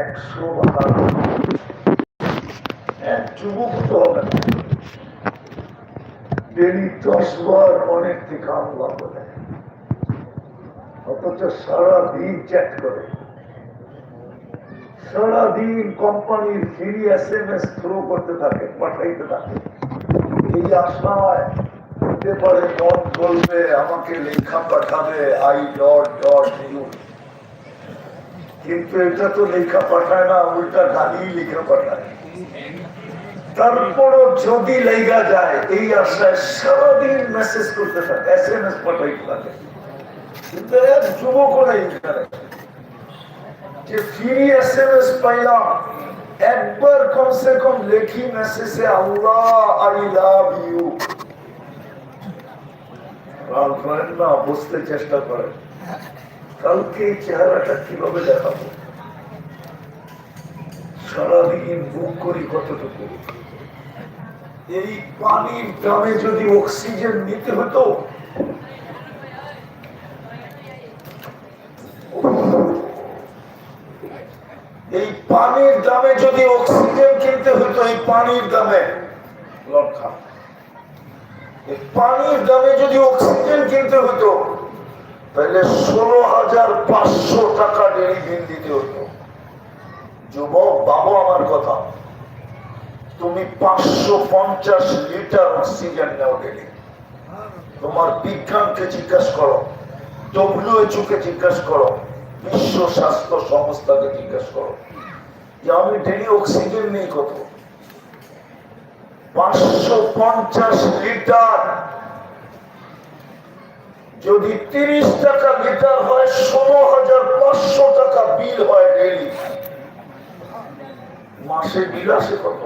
একশো এক যুবক অনেক থেকে আল্লাহ বলে অথচ সারাদিন চ্যাট করে। সারাদিন কোম্পানির free S M S throw করতে থাকে, পাঠাইতে থাকে। এই আশায় হতে পারে আমাকে লেখা পাঠাবে, আই ডট ডট ইউ কিন্তু এটা তো লেখা পাঠায় না, উল্টা গালি লেখা পাঠায়। তারপরও যদি লেগা যায়, এই আশায় সারাদিন মেসেজ করতে থাকে এস এম এস পাঠাইতে থাকে। কিন্তু যুবক নেই যে ফ্রি এস এম এস পাইলাম, একবার কমসে কম লেখি মেসেজে আল্লাহ আই লাভ ইউ রাগ করেন না, বুঝতে চেষ্টা করেন। কালকে চেহারাটা কীভাবে দেখাবো? সারাদিন বুক করি কতটুকু? এই পানির দামে যদি অক্সিজেন নিতে হতো? এই পানির দামে যদি অক্সিজেন কিনতে হতো, এই পানির দামে। লক্ষা। এই পানির দামে যদি অক্সিজেন কিনতে হতো তাহলে ষোলো হাজার পাঁচশো টাকা ডেলি বিল দিতে হতো যুবক, বাবু, আমার কথা। তুমি পাঁচশো পঞ্চাশ লিটার অক্সিজেন নেও ডেলি। তোমার বিজ্ঞানকে জিজ্ঞাসা করো ডব্লিউএচও কে জিজ্ঞাসা করো, বিশ্ব স্বাস্থ্য সংস্থাকে জিজ্ঞাসা করো যে আমি ডেলি অক্সিজেন নেই কত? পাঁচশো পঞ্চাশ লিটার যদি তিরিশ টাকা লিটার হয় ষোলো হাজার পাঁচশো টাকা বিল হয় ডেলি মাসে বিল আসে কত?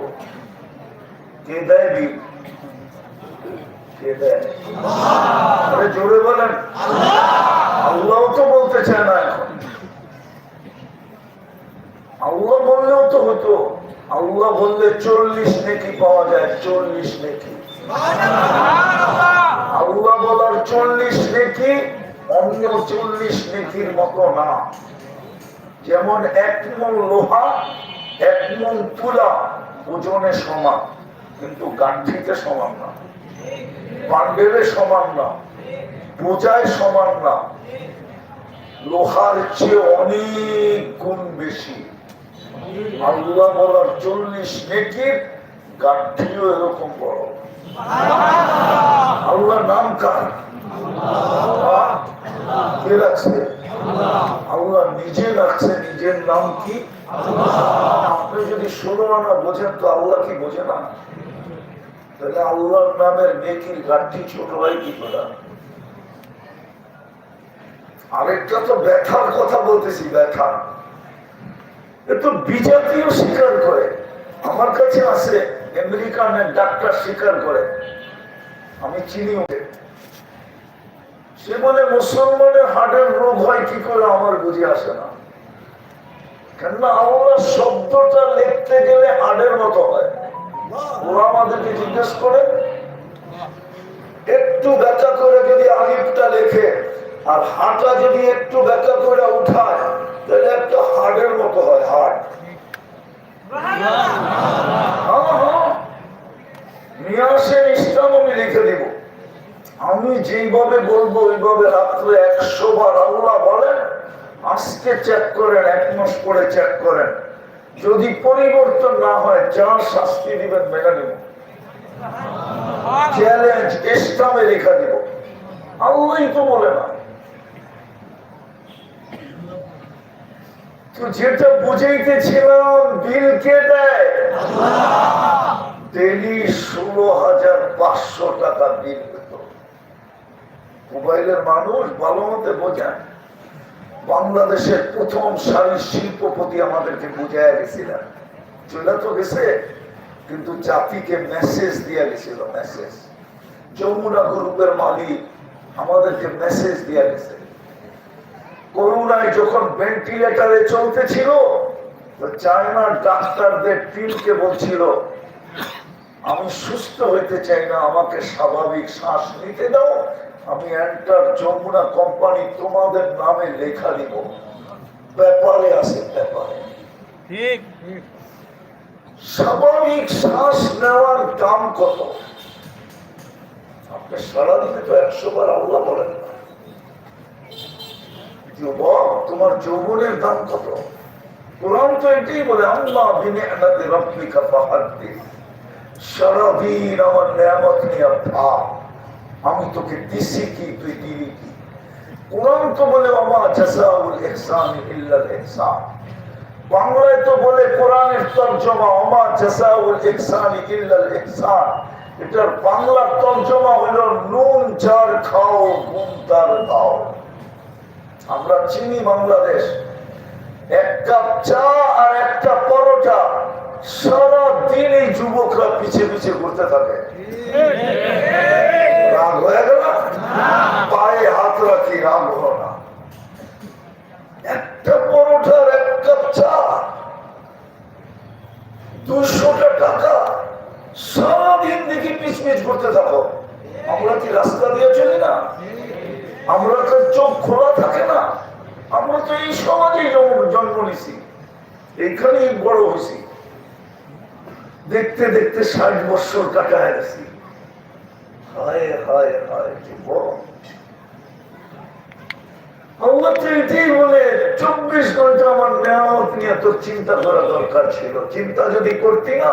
কে দেয় বিল? কে দেয়? জোরে বলেন। আল্লাহ তো বলতে চায় না এখন। আল্লাহ বললেও তো হতো। আল্লাহ বললে চল্লিশ নেকি পাওয়া যায় চল্লিশ নেকি। আল্লাহ বলার চল্লিশ অন্য চল্লিশ নেকির মতো না। যেমন এক মন লোহা, এক মন তুলা ওজনে সমান। কিন্তু সমান না পান্ডেলে সমান না সমান না। লোহার চেয়ে অনেক গুণ বেশি। আল্লাহ বলার চল্লিশ নেকির গাঠিও এরকম বড়। আল্লাহ নাম কার? কে রাখছে? আল্লাহ নিজে রাখছে, নিজের নাম কি? আপনি যদি ষোলো আনা বোঝেন তো আল্লাহ কি বোঝে না? তাহলে আল্লাহর নামের ছোট হয় কি করে আরেকটা তো ব্যথার কথা বলতেছি, ব্যথা। তো বিজেপিও স্বীকার করে। আমার কাছে আছে আমেরিকান ডাক্তার স্বীকার করে। আমি চিনি ওকে সে বলে, মুসলমানের হার্টের রোগ হয় কি করে আমার বুঝে আসে না? কেননা আল্লাহ শব্দটা লিখতে গেলে মতো হয়। ওরা আমাদেরকে জিজ্ঞেস করে, একটু ব্যাখ্যা করে যদি আলিফটা লেখে আর হাঁটা যদি একটু ব্যাখ্যা করে উঠায়, তাহলে একটা হার্টের মতো হয়, হার্ট। নিয়ে আসেন ইসলাম, আমি লিখে দিব। আমি যেইভাবে বলব ওইভাবে রাত্রে একশো বার আল্লাহ বলেন আজকে চেক করেন এক মাস পরে চেক করেন। যদি পরিবর্তন না হয় যা শাস্তি দিবেন মেনে নেব চ্যালেঞ্জ ইসলামে লেখা দিব। আল্লাহই তো বলে না। তো যেটা বুঝাইতেছিলাম বিল কে দেয়? ডেলি ষোলো হাজার পাঁচশো টাকা বিল। মোবাইলের মানুষ ভালো মতে বোঝায় বাংলাদেশের প্রথম সারি শিল্পপতি আমাদেরকে বুঝাইয়া গেছিলেন চলে তো গেছে, কিন্তু জাতিকে মেসেজ দিয়ে গেছিল মেসেজ যমুনা গ্রুপের মালিক আমাদেরকে মেসেজ দিয়ে গেছে করোনায় যখন ভেন্টিলেটারে চলতেছিল চায়নার ডাক্তারদের টিমকে বলছিল, আমি সুস্থ হইতে চাই না, আমাকে স্বাভাবিক শ্বাস নিতে দাও আমি এন্টার যমুনা কোম্পানি তোমাদের নামে লেখা দিব। ব্যাপারে আছে ব্যাপারে ঠিক স্বাভাবিক শ্বাস নেওয়ার দাম কত? আপনি সারাদিনে তো একশো বার আল্লাহ বলেন না। যুবক তোমার যৌবনের দাম কত? কোরআন তো এটাই বলে আল্লাহ বিনে আনাতে রব্বিকা ফাহাদ্দিস। সারাদিন আমার নিয়ামত নিয়ে ভাব। আমি তোকে দিছি কি, তুই দিবি কি? কোরআন তো বলে আমা জাসাউল ইহসান ইল্লাল ইহসান। বাংলায় তো বলে, কোরআনের তর্জমা অমা জাসাউল ইহসান ইল্লাল ইহসান। এটার বাংলার তর্জমা হলো, নুন চার খাও গুম তার খাও আমরা চিনি বাংলাদেশ। এক কাপ চা আর একটা পরোটা সারা দিন এই যুবকরা পিছে পিছে ঘুরতে থাকে। রাগ হয়ে গেল। পায়ে হাত রাখি রাগ হলো না। একটা পরোটার এক কাপ চা, দুশোটা টাকা, সারাদিন দেখি পিছ করতে থাকো। আমরা কি রাস্তা দিয়ে চলি না? আমরা তো চোখ খোলা থাকে না। আমরা তো এই সমাজেই জন্ম- নিছি। এইখানেই বড় হয়েছি। দেখতে দেখতে ষাট বছর কাটায় গেছি। হায় হায় হায় বলে, চব্বিশ ঘণ্টা আমার মেয়ামত নিয়ে তোর চিন্তা করা দরকার ছিল। চিন্তা যদি করতি না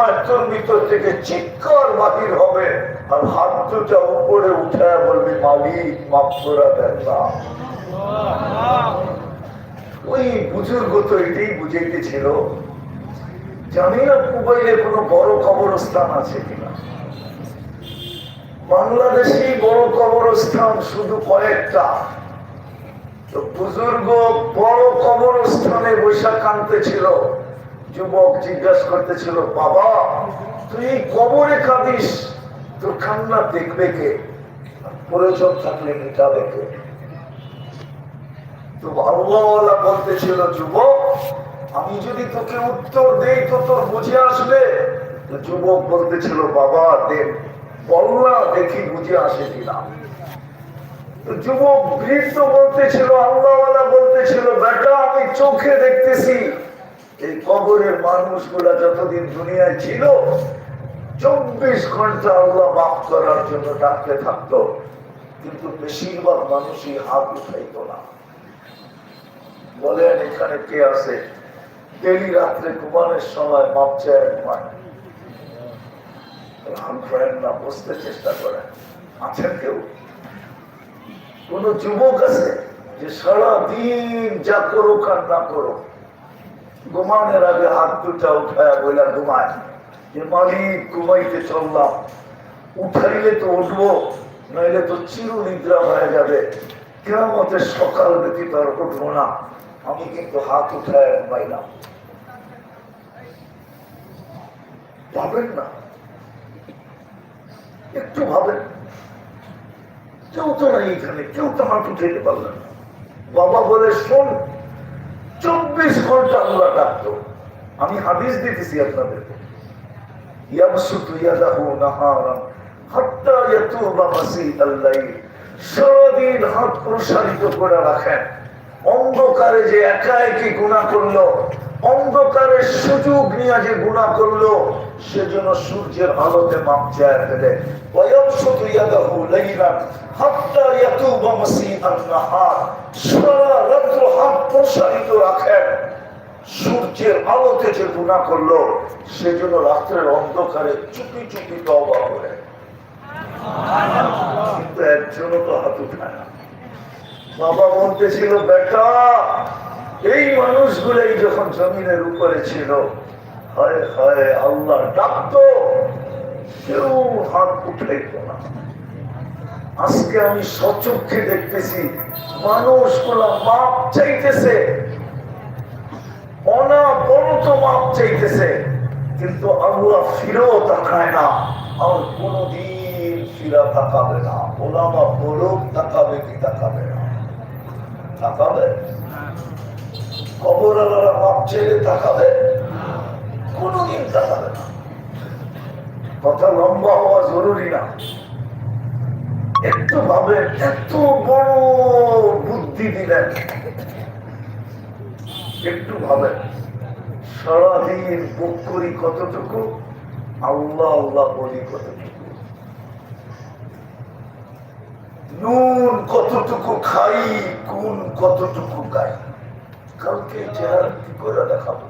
সময় তোর ভিতর থেকে চিৎকার বাহির হবে আর হাত দুটা উপরে উঠে বলবি, মালিক দেন না। ওই বুজুর্গ তো এটাই বুঝাইতেছিল জানি না মোবাইলে কোনো বড় কবরস্থান আছে কিনা। বাংলাদেশে বড় কবরস্থান শুধু কয়েকটা। বুজুর্গ বড় কবরস্থানে বৈশাখ কানতে ছিল যুবক জিজ্ঞাসা করতেছিল, বাবা, তুই কবরে কাঁদিস, তোর কান্না দেখবে কে? প্রয়োজন থাকলে মিটাবে কে? তো আল্লাহওয়ালা বলতেছিল, যুবক, আমি যদি তোকে উত্তর দেই তো তোর বুঝে আসবে। যুবক বলতেছিল, বাবা দেন বল্লা দেখি বুঝে আসে কিনা? যুবক বৃদ্ধ বলতেছিল, আল্লাহওয়ালা বলতেছিল, বেটা, আমি চোখে দেখতেছি। এই কবরের মানুষ মানুষগুলা যতদিন দুনিয়ায় ছিল, চব্বিশ ঘণ্টা আল্লাহ মাফ করার জন্য ডাকতে থাকতো। কিন্তু বেশিরভাগ মানুষই হাত উঠাইত না। বলেন, এখানে কে আছে? ডেলি রাত্রে ঘুমানোর সময় মাপ চায় করেন না, বসতে চেষ্টা করেন। আছেন কেউ? কোন যুবক আছে যে সারা দিন যা করুক আর না করুক ঘুমানোর আগে হাত দুটা উঠায় বইলা ঘুমায়। যে মালিক, ঘুমাইতে চললাম। উঠাইলে তো উঠবো, নইলে তো চির নিদ্রা হয়ে যাবে। কেমতের সকাল ব্যতীত আর উঠবো না। আমি কিন্তু হাত উঠায় ঘুমাইলাম। ভাবেন না। একটু ভাবেন। কেউ তো নাই এখানে, কেউ তো হাত উঠাইতে পারলেন বাবা বলে, শোন চব্বিশ ঘণ্টা আল্লাহ ডাকতো। আমি হাদিস দিতেছি হাত প্রসারিত করে রাখেন। অন্ধকারে যে একা একই গুণা করল? অন্ধকারের সুযোগ নিয়ে যে গুণা করল? সেজন্য সূর্যের আলোতে মাপ চায় ফেলে রাখেন। সূর্যের আলোতে যে করল, সেজন্য রাত্রের অন্ধকারে চুপি চুপি তবা করে। কিন্তু একজনও তো হাত উঠায় না। বাবা বলতেছিল, বেটা, এই মানুষগুলাই যখন জমিনের উপরে ছিল হয় হয় আল্লাহ ডাকতো কেউ হাত উঠাইতো না। আজকে আমি সচক্ষে দেখতেছি মানুষগুলা মাপ চাইতেছে। অনাবরত মাপ চাইতেছে কিন্তু আল্লাহ ফিরেও তাকায় না। আর কোনদিন ফিরা তাকাবে না। ওলামা বলুক তাকাবে কি তাকাবে না। তাকাবে? কবর আলারা মাপ চাইলে তাকাবে? কোনদিন না। কথা লম্বা হওয়া জরুরি না। একটু ভাবে এত বড় বুদ্ধি দিলেন। একটু ভাবে সারাদিন বুক করি কতটুকু? আল্লাহ আল্লাহ বলি কতটুকু? নুন কতটুকু খাই কোন কতটুকু গাই? কালকে চেহারা কি করে দেখাবো?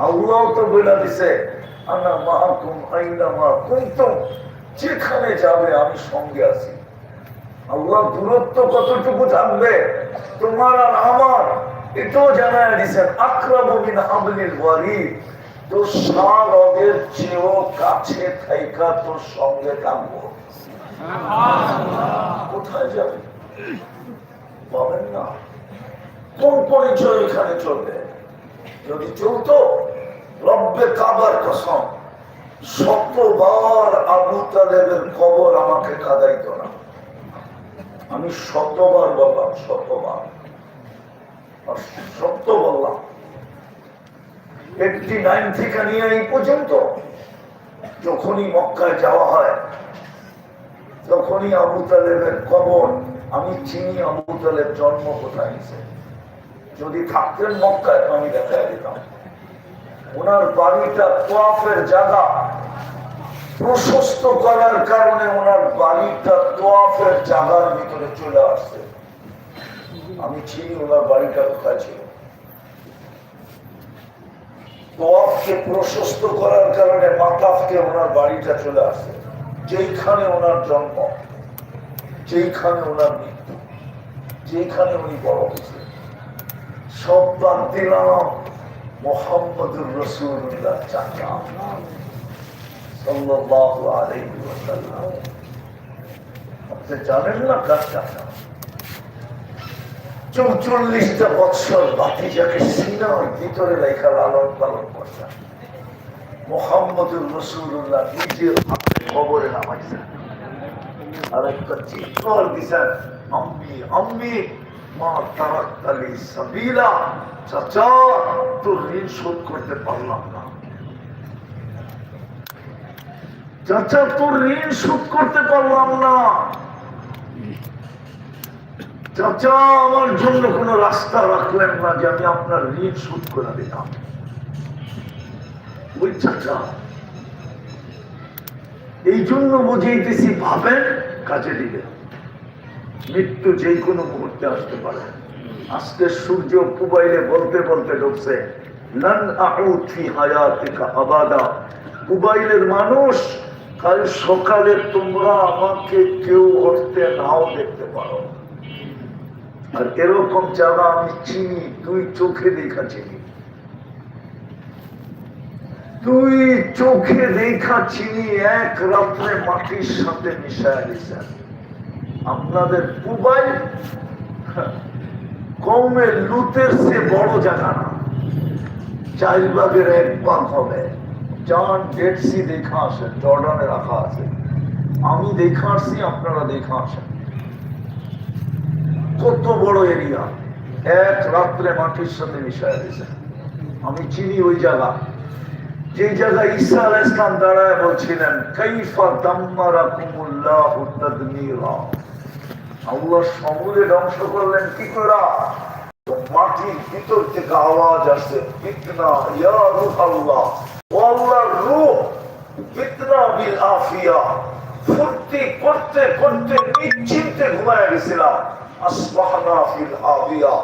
আল্লাহ তো বলে দিছে আনা আইনা যেখানে যাবে আমি সঙ্গে আছি। আল্লাহ দূরত্ব কতটুকু থাকবে তোমার আর আমার, এটাও জানায় দিছেন আক্রামিন সারদের চেয়েও কাছে থাইকা তোর সঙ্গে থাকব। কোথায় যাবে? পাবেন না। কোন পরিচয় এখানে চলবে? যদি চলতো রব্বে কাবার কসম, শতবার আবু তালেবের কবর আমাকে কাদাইত না। আমি শতবার বললাম, শতবার। সত্য বললাম এইটি নাইন থেকে নিয়ে এই পর্যন্ত, যখনই মক্কায় যাওয়া হয়, তখনই আবু তালেবের কবর, আমি চিনি আবু তালেব জন্ম কোথায় যদি থাকতেন মক্কায়, আমি দেখা দিতাম। ওনার বাড়িটা তোয়াফের জায়গা। প্রশস্ত করার কারণে ওনার বাড়িটা তোয়াফের জায়গার ভিতরে চলে আসছে। আমি চিনি ওনার বাড়িটা কোথায় ছিল। তোয়াফকে প্রশস্ত করার কারণে মাতাফকে ওনার বাড়িটা চলে আসছে। যেইখানে ওনার জন্ম, যেইখানে ওনার মৃত্যু যেখানে উনি বড় হয়েছে সব বাদ দিলাম। মোহাম্মদুর রসুল্লাহ চাচা। সাল্লাল্লাহু আলাইহি ওয়াসাল্লাম। আপনি জানেন না চৌচল্লিশটা বৎসর ভিতরে লেখা লালন পালন করতেন মোহাম্মদুর রসুল্লাহ নিজের হাতে খবরে নামাইছেন আর একটা চিৎকার আম্মি আম্মি চাচা, আমার জন্য কোনো রাস্তা রাখলেন না যে আমি আপনার ঋণ শোধ করে দিলাম। ওই চাচা, এই জন্য বুঝাইতেছি ভাবেন, কাজে দিবেন। মৃত্যু যে কোনো মুহূর্তে আসতে পারে। আজকে সূর্য কুবাইলে বলতে বলতে ঢুকছে আবাদা। মানুষ, কাল সকালে তোমরা আমাকে কেউ উঠতে নাও দেখতে পারো। আর এরকম যারা আমি চিনি তুই চোখে দেখা চিনি। তুই চোখে দেখা চিনি, এক রাত্রে মাটির সাথে মিশায় দিছেন আপনাদের পুবাই কৌমের লুতের সে বড় জায়গা না। চার ভাগের এক ভাগ হবে। যান ডেড সি দেখা আসেন জর্ডানে রাখা আছে। আমি দেখা আসছি, আপনারা দেখা আসেন। কত বড় এরিয়া। এক রাত্রে মাটির সাথে মিশায় দিয়েছে আমি চিনি ওই জায়গা। যে জায়গায় ঈসা আলাইহিস ইসলাম দাঁড়ায় বলছিলেন, কাইফা দাম্মারা কুমুল্লাহ আল্লাহ সমূলে ধ্বংস করলেন কি করা মাটির ভিতর থেকে আওয়াজ আসে ফিতনা, ইয়া রূহ আল্লাহ। ও ফিতনা বিল আফিয়া। ফুর্তি করতে করতে নিশ্চিন্তে ঘুমায় গেছিলাম। ফিল আবিয়া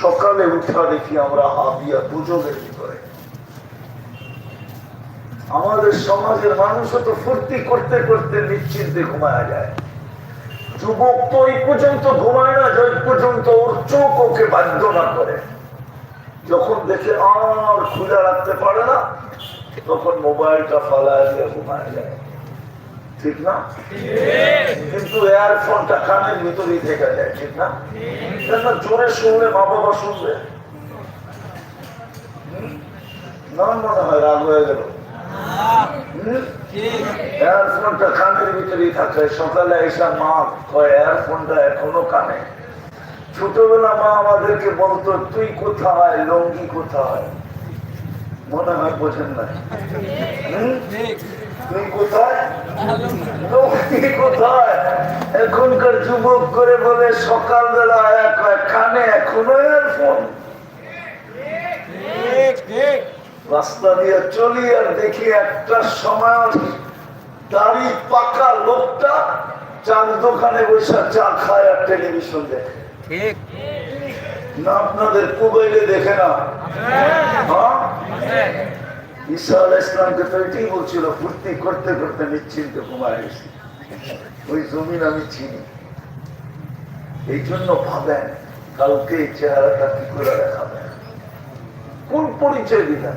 সকালে উঠা দেখি আমরা হাবিয়া দুজনের ভিতরে। আমাদের সমাজের মানুষও তো ফুর্তি করতে করতে নিশ্চিন্তে ঘুমায়া যায়। যুবক তো এই পর্যন্ত ঘুমায় না, যে পর্যন্ত ওর চোখ ওকে বাধ্য না করে। যখন দেখে আর খুলে রাখতে পারে না, তখন মোবাইলটা ফালায় দিয়ে ঘুমায় যায়। ঠিক না? কিন্তু এয়ারফোনটা থেকে যায়, ঠিক না? জোরে মা বাবা শুনবে। হুম? না মনে হয় রাগ হয়ে গেল। এয়ারফোনটা কানের ভিতরেই থাকে। সকালে এসে মা কয়, এয়ারফোনটা এখনও কানে? ছোটবেলা মা আমাদেরকে বলতো, তুই কোথায়? লঙ্গি কোথায়? মনে হয় বোঝেন না তুই কোথায়? এখনকার যুবক করে বলে, সকালবেলা এক কানে এখনও এয়ারফোন? রাস্তা দিয়ে চলি আর দেখি একটা সময় দাড়ি পাকা লোকটা চার দোকানে বসে চা খায় আর টেলিভিশন দেখে। ঠিক। না আপনাদের মোবাইলে দেখে না? হ্যাঁ। ঈসা ইসলামকে তো এটাই বলছিল ফুর্তি করতে করতে নিশ্চিন্ত ঘুমায় গেছি। ওই জমিন আমি চিনি। এই জন্য ভাবেন কালকে এই চেহারাটা কি করে দেখাবেন? কোন পরিচয় দিলেন?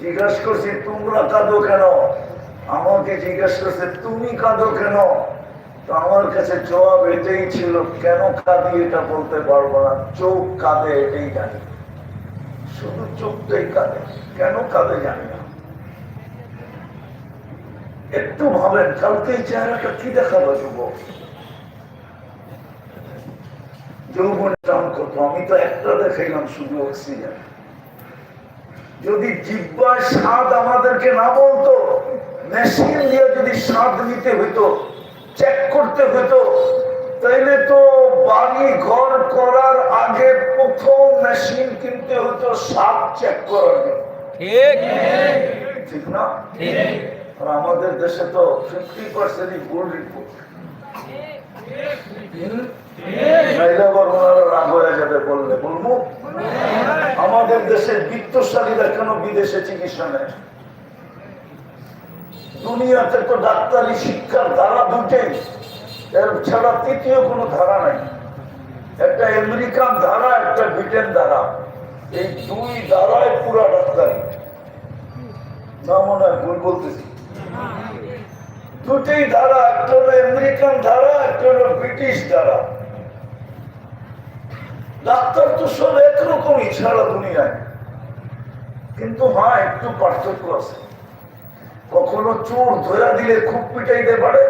জিজ্ঞাসা করছি, তোমরা কাঁদো কেন? আমাকে জিজ্ঞাসা করছে, তুমি কাঁদো কেন? তো আমার কাছে জবাব এটাই ছিল, কেন কাঁদি এটা বলতে পারব না? চোখ কাঁদে এটাই জানি। শুধু চোখটাই কাঁদে। কেন কাঁদে জানি না। একটু ভাবেন কালকে এই চেহারাটা কি দেখাবো যুবক? যৌবনের দাম কত আমি তো একটা দেখাইলাম শুধু অক্সিজেন। যদি জিব্বায় স্বাদ আমাদেরকে না বলতো মেশিন দিয়ে যদি স্বাদ নিতে হইতো চেক করতে হইতো তাইলে তো বাড়ি ঘর করার আগে প্রথম মেশিন কিনতে হতো স্বাদ চেক করার ঠিক। ঠিক না? আর আমাদের দেশে তো ফিফটি পার্সেন্টই ভুল রিপোর্ট রাগ হয়ে যাবে আমাদের দেশের বিত্তশালীরা কেন বিদেশে চিকিৎসা নেয়? দুনিয়াতে তো ডাক্তারি শিক্ষার ধারা দুটেই এর ছাড়া তৃতীয় কোনো ধারা নাই। একটা আমেরিকান ধারা, একটা ব্রিটেন ধারা। এই দুই ধারায় পুরা ডাক্তারি। না, মনে হয় ভুল বলতেছি। দুটেই ধারা, একটা হলো আমেরিকান ধারা, একটা হলো ব্রিটিশ ধারা। ডাক্তার তো সব একরকমই, সারা দুনিয়ায়। কিন্তু হ্যাঁ একটু পার্থক্য আছে। কখনো চোর ধরা দিলে খুব পিটাইতে পারে,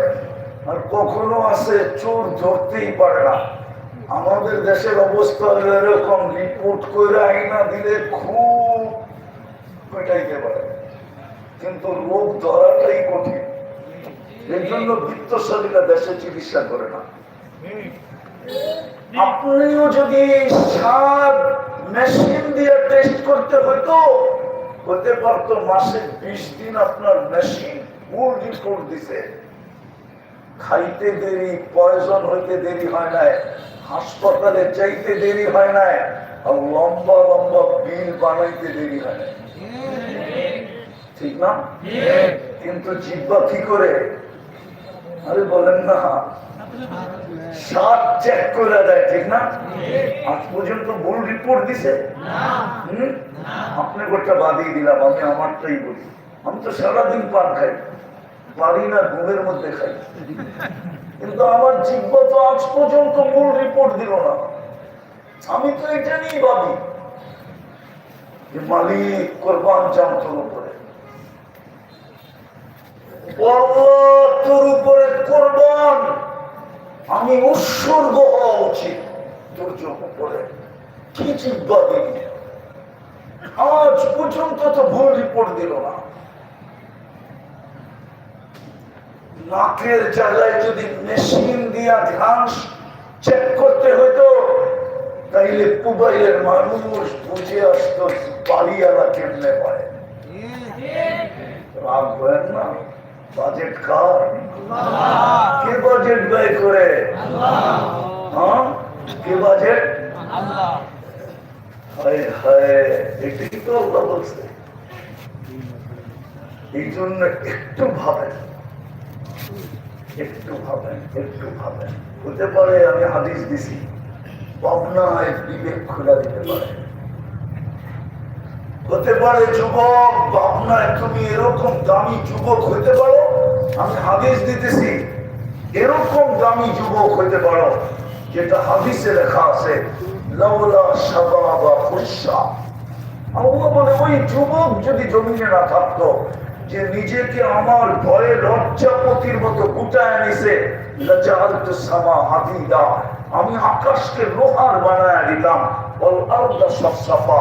আর কখনো আছে চোর ধরতেই পারে না। আমাদের দেশের অবস্থা এরকম, রিপোর্ট করে আইনা দিলে খুব পিটাইতে পারে। কিন্তু রোগ ধরাটাই কঠিন। এর জন্য বৃত্তশালীরা দেশে চিকিৎসা করে না। আপনিও যদি সাত মেশিন দিয়ে টেস্ট করতে হতো হতে পারতো মাসে বিশ দিন আপনার মেশিন ফুল রিপোর্ট দিছে। খাইতে দেরি পয়জন হইতে দেরি হয় নাই হাসপাতালে যাইতে দেরি হয় নাই আর লম্বা লম্বা বিল বানাইতে দেরি হয় নাই। ঠিক না? কিন্তু জিব্বা কি করে? আরে বলেন না। সাত চেক করে দেয়, ঠিক না? আজ পর্যন্ত ভুল রিপোর্ট দিছে? আপনি বাদিয়ে দিলাম, আমি আমারটাই বলি। আমি তো সারাদিন পান খাই, পারি না ঘুমের মধ্যে খাই। কিন্তু আমার জিব্বা তো আজ পর্যন্ত রিপোর্ট দিল না। আমি তো এটা ভাবি যে মালিক কোরবান উপরে কোরবান! আমি উৎসর্গ হওয়া উচিত। কি দিন আজ পর্যন্ত তো ভুল রিপোর্ট দিল না। নাকের জায়গায় যদি মেশিন দিয়া ধ্যান চেক করতে হইতো তাইলে পুবাইলের মানুষ বুঝে আসতো বাড়িওয়ালা কেমনে পায় রাগ করেন না। বাজেট কার কে বাজেট ব্যয় করে? হ্যাঁ? কে বাজেট? হায় হায় তো বলছে। এই জন্য একটু ভাবেন। একটু ভাবেন একটু ভাবেন। হতে পারে আমি হাদিস দিছি। ভাবনায় বিবেক খোলা দিতে পারে। হতে পারে যুবক ভাবনায় তুমি এরকম দামি যুবক হইতে পারো? আমি হাদিস দিতেছি, এরকম দামি যুবক হইতে পারো, যেটা হাদিসে লেখা আছে, লাউলা শাবাবা খুশা আল্লাহ বলে, ওই যুবক যদি জমিনে না থাকতো, যে নিজেকে আমার ভয়ে লজ্জাপতির মতো গুটায় নিছে সামা হাদিদা। আমি আকাশকে লোহার বানায় দিতাম বল আলদা সফসফা।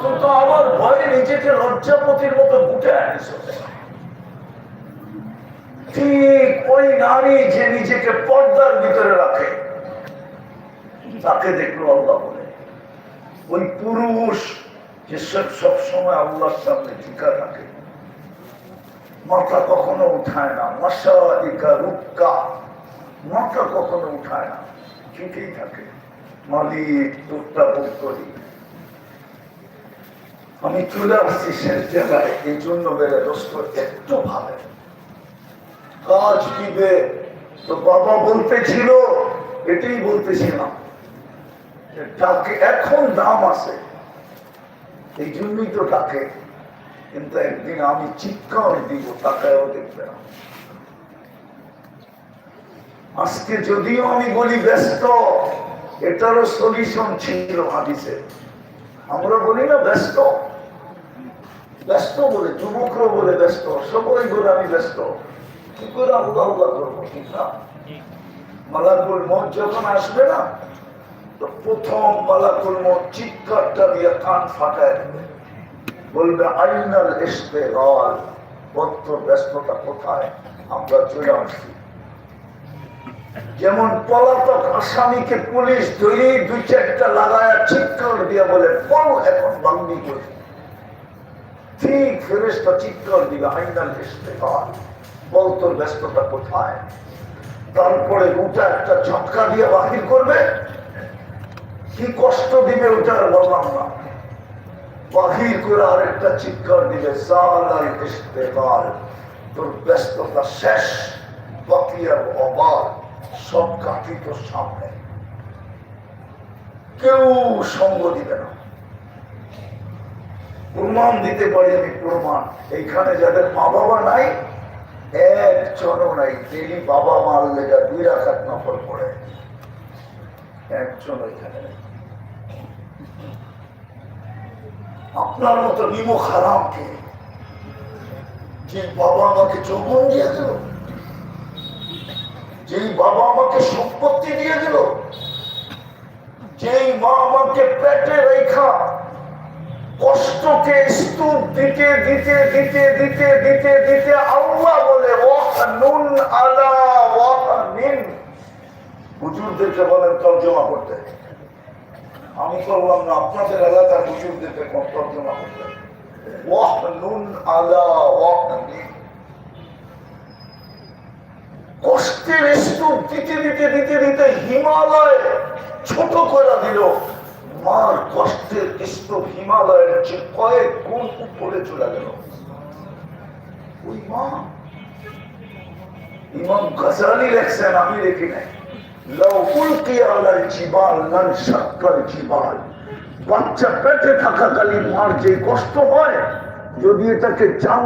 কিন্তু আমার ভয়ে নিজেকে লজ্জাপতির মতো গুটে আনিস। ঠিক ওই নারী যে নিজেকে পর্দার ভিতরে রাখে, তাকে দেখল আল্লাহ বলে, ওই পুরুষ যে সব সবসময় আল্লাহর সামনে টিকা থাকে মাথা কখনো উঠায় না। মশালিকা রুক্কা মাথা কখনো উঠায় না। ঠিকই থাকে। মালিক, তোরটা ভোগ করি। আমি চলে আসছি শেষ জায়গায়, এই জন্য বেড়ে দোস্ত, একটু ভাবে। কাজ দিবে তো বাবা বলতেছিল, এটাই বলতেছিলাম ডাকে, এখন দাম আছে। এই জন্যই তো ডাকে। কিন্তু একদিন আমি চিৎকার দিব, তাকায়ও দেখবে না। আজকে যদিও আমি বলি ব্যস্ত, এটারও সলিউশন ছিল হাদিসে। আমরা বলি না ব্যস্ত। ব্যস্ত বলে যুবকরা বলে ব্যস্ত সবাই বলে আমি ব্যস্ত। কি করে আল্লাহ করব, ঠিক না? মালাকুল মত যখন আসবে না, তো প্রথম মালাকুল মত চিৎকারটা দিয়ে কান ফাটায় দেবে। বলবে, আইনাল এসতে রল বদ্ধ ব্যস্ততা কোথায়? আমরা চলে আসছি। যেমন পলাতক আসামিকে পুলিশ ধরে দুই চারটা লাগায় চিৎকার দিয়ে বলে পড়ো এখন বান্দি করে ঠিক ফেরেস্তা চিৎকার দিবে, আইনাল এসতে রল বল ব্যস্ততা কোথায়? তারপরে ওটা একটা ঝটকা দিয়ে বাহির করবে। কি কষ্ট দিবে ওটা আর বললাম না বাহির করে আরেকটা চিৎকার দিবে জাল আর তোর ব্যস্ততা শেষ, বাকি আর অবাক সব কাটি তোর সামনে। কেউ সঙ্গ দিবে না। প্রমাণ দিতে পারি আমি প্রমাণ। এইখানে যাদের মা বাবা নাই একজনও নাই। তিনি বাবা মার লেগা দুই রাখাত নফল পড়ে। একজন ওইখানে আপনার মতো নিমো খারাপ কে যে বাবা আমাকে যৌবন দিয়ে দিল, যেই বাবা আমাকে সম্পত্তি দিয়ে দিল, যেই মা আমাকে পেটে রেখা কষ্টকে স্তূপ দিতে দিতে দিতে দিতে দিতে দিতে আল্লাহ বলে ওয়াহ নুন আলা হুজুরদেরকে বলেন, তর্জমা করতে। আমি করলাম না, আপনাদের এলাকার হুজুরদেরকে তর্জমা করতে? ওয়াহ নুন আলা ওয়াহ নিন কষ্টের স্তূপ দিতে দিতে দিতে দিতে হিমালয় ছোট করে দিল। মার কষ্টে কৃষ্ণ হিমালয়ের যে কয়েক গুণ উপরে চলে গেল। ওই মা, ইমাম গজালি লেখছেন, আমি লেখি নাই। বাচ্চা পেটে থাকাকালীন মার যে কষ্ট হয়, যদি এটাকে জান